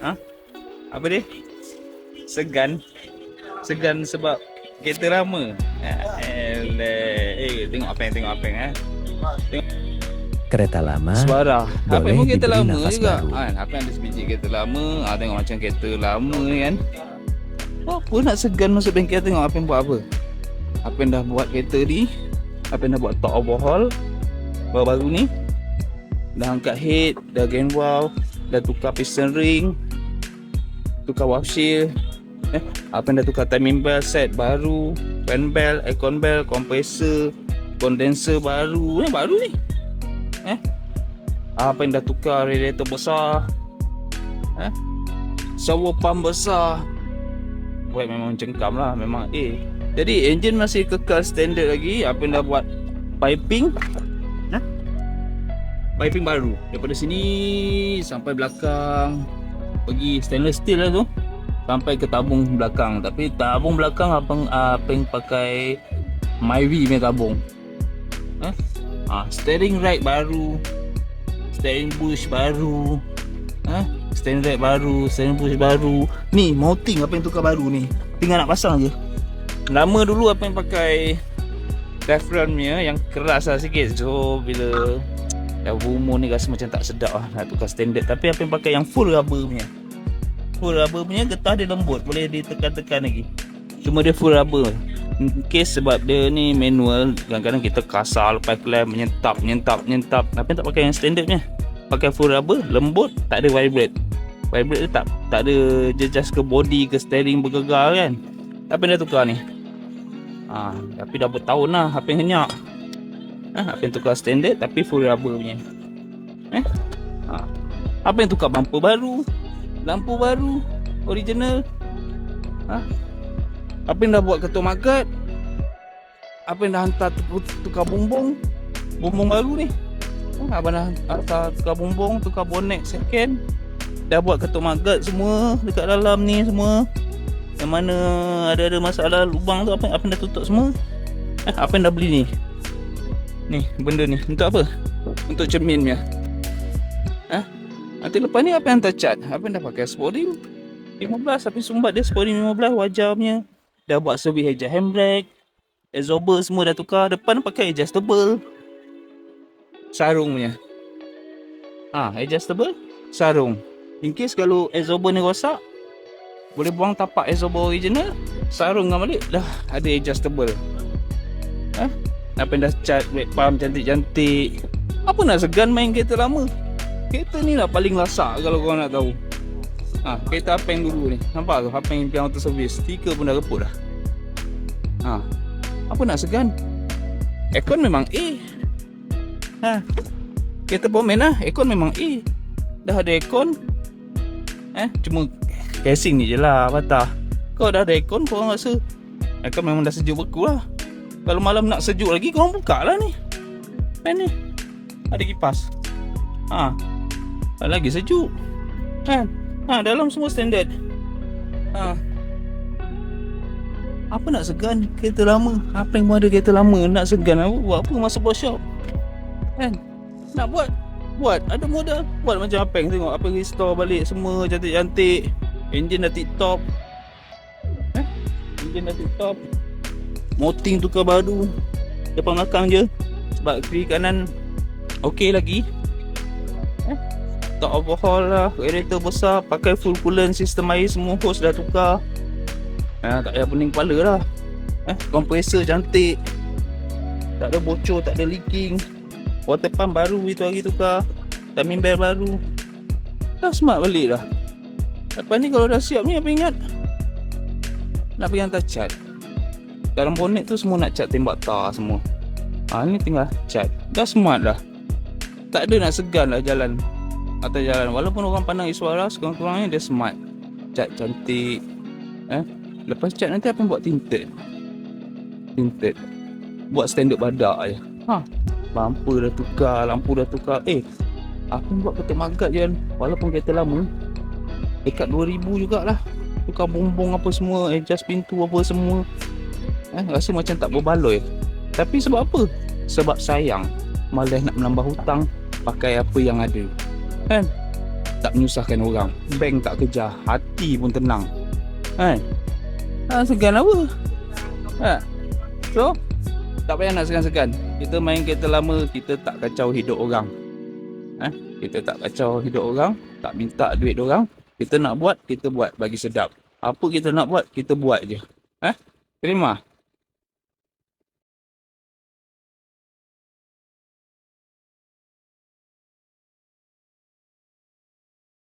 Ha? Apa dia? Segan. Segan sebab kereta lama. Eh, eh tengok apa yang tengok apa yang eh. Kereta lama Suara. Apa pun kereta lama juga. baru. Kan, apa yang ada sebiji kereta lama, ah tengok macam kereta lama kan. Apa nak segan masuk bengkel tengok apa yang buat apa. Apa yang dah buat kereta ni. Apa yang dah buat top overhaul baru-baru ni. Dah angkat head, dah gain wow, dah tukar piston ring, tukar washer, eh, apa yang dah tukar timing belt set baru, fan belt, aircon belt, compressor, condenser baru, eh baru ni. Eh, apa yang dah tukar radiator besar, eh, shower pump besar. Buat memang cengkam lah, memang A. Jadi engine masih kekal standard lagi, apa yang dah buat piping, eh, piping baru daripada sini sampai belakang pergi stainless steel lah tu sampai ke tabung belakang. Tapi tabung belakang abang uh, abang pakai Myvi punya tabung. Eh? Ah steering rack baru steering bush baru eh steering rack baru steering bush baru. Ni mounting apa yang tukar baru ni? Tinggal nak pasang je. Lama dulu apa yang pakai Teflon punya yang keras lah sikit. So bila dah berumur ni rasa macam tak sedap lah nak tukar standard. Tapi apa yang pakai yang full rubber punya full rubber punya getah dia lembut. Boleh ditekan-tekan lagi. Cuma dia full rubber. Case sebab dia ni manual kadang-kadang kita kasar lepas klem menyentap menyentap menyentap. Tapi tak pakai yang standard punya? Pakai full rubber lembut tak ada vibrate. Vibrate dia tak tak ada jejas ke body ke steering bergegar kan. Apa yang dah tukar ni. Ha, tapi dah bertahun lah apa yang henyak ha, apa yang tukar standard tapi full rubber punya. Eh? Ha. apa yang tukar bumper baru lampu baru original. Ha? apa yang dah buat ketua market? Apa yang dah hantar tukar, bumbung? Bumbung baru ni. Ha, abang dah hantar tukar bumbung tukar bonnet second. Dah buat ketua market semua dekat dalam ni semua. Yang mana ada-ada masalah lubang tu apa, apa yang dah tutup semua. Eh, apa yang dah beli ni? Ni benda ni. Untuk apa? Untuk cermin ha? Nanti lepas ni apa yang tercat? Apa yang dah pakai sporing 15 tapi sumbat dia sporing 15 wajar punya. Dah buat service adjust handbrake. Absorber semua dah tukar. Depan pakai adjustable. Sarung punya. Ah, adjustable sarung. In case kalau absorber ni rosak, boleh buang tapak absorber original, sarung kan balik dah ada adjustable. Ha? Apa yang dah cat brake pump cantik-cantik. Apa nak segan main kereta lama? Kereta ni lah paling lasak kalau korang nak tahu. Ha, Kereta apa yang dulu ni? Nampak tu apa yang auto service? Stiker pun dah reput dah. Ha, Apa nak segan? Aircon memang A. Ha, Kereta Pomen lah Aircon memang A. Dah ada aircon. Eh, Cuma casing ni je lah Patah. Kau dah ada aircon korang rasa Aircon memang dah sejuk beku lah. Kalau malam nak sejuk lagi korang buka lah ni. Fan ni? Ada kipas. Ha, lagi sejuk. Kan ha, dalam semua standard. Ha. apa nak segan kereta lama? Apa yang ada kereta lama? Nak segan apa? Buat apa masuk workshop kan? Nak buat? Buat. Ada modal. Buat macam apa yang tengok? Apa restore balik? Semua cantik-cantik. Engine dah tip top eh? Engine dah tip top moting tukar baru depan belakang je. Sebab kiri kanan. Okey lagi tak overhaul lah. Radiator besar Pakai full coolant Sistem air semua hose dah tukar. Eh, Tak payah pening kepala lah. Eh, Compressor cantik. Tak ada bocor Tak ada leaking. Water pump baru itu hari tukar. Timing belt baru. Dah smart balik dah. Lepas ni kalau dah siap ni Apa ingat? Nak pergi hantar cat Dalam bonnet tu semua nak cat tembak tar semua. Ha ni tinggal cat Dah smart dah. Tak ada nak segan lah jalan atas jalan. Walaupun orang pandang Iswara sekurang-kurangnya dia smart. Cat cantik. Eh? Lepas cat nanti apa buat tinted? Tinted. Buat standard badak je. Ha. Bumper dah tukar lampu dah tukar. Eh yang buat ketuk magat je walaupun kereta lama dekat 2000 jugalah. Tukar bumbung apa semua adjust pintu apa semua. Eh rasa macam tak berbaloi. Tapi sebab apa? Sebab sayang. Malas nak menambah hutang. Pakai apa yang ada kan tak menyusahkan orang. Bank tak kejar, hati pun tenang. Kan? Ha, segan apa? Ha. So, tak payah nak segan-segan. Kita main kereta lama, kita tak kacau hidup orang. Ha? Kita tak kacau hidup orang, tak minta duit orang. Kita nak buat, kita buat bagi sedap. Apa kita nak buat, kita buat je. Ha? Terima.